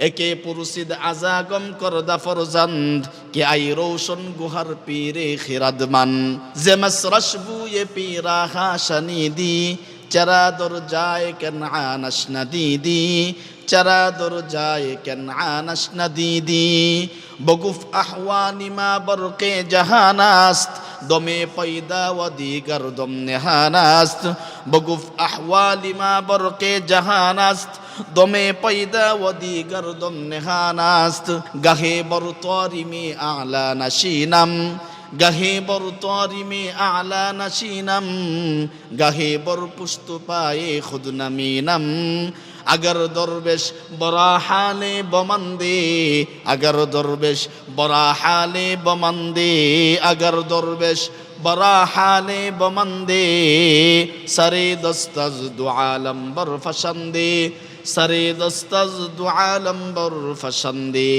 একে পুরুষিদ আজাগম করদা ফরজান্দ, কে আই রোশন গুহার পীরে খিরাদমান জেমাস রশবু এ পীরা হাসানি দি, চরা দর যায় কেন আনাস দিদি চরা দর যায় কেন আনাস দিদি বগুফ আহওয়ানি মা বরকে জাহানাস্ত দমে পয়দা ও দিগর দম নেহানাস্ত বগুফ আহওয়ালি মা বরকে জাহানাস্ত, দমে পয়দা ও দিগর দম নেহানাস্ত গাহে বর তরিমে আলা নশীনম গাহে বর তরিমে আলা নশীনম গাহে বর পুস্ত পায়ে খুদ নমীনম আগর দরবেশ বরাহালে বমন্দে, আগর দরবেশ বরাহালে বমন্দে, আগর দরবেশ বরাহালে বমন্দে, সরে দস্তজ দুআলম্বর ফসন্দে সরে দস্তজ দুআলম্বর ফসন্দে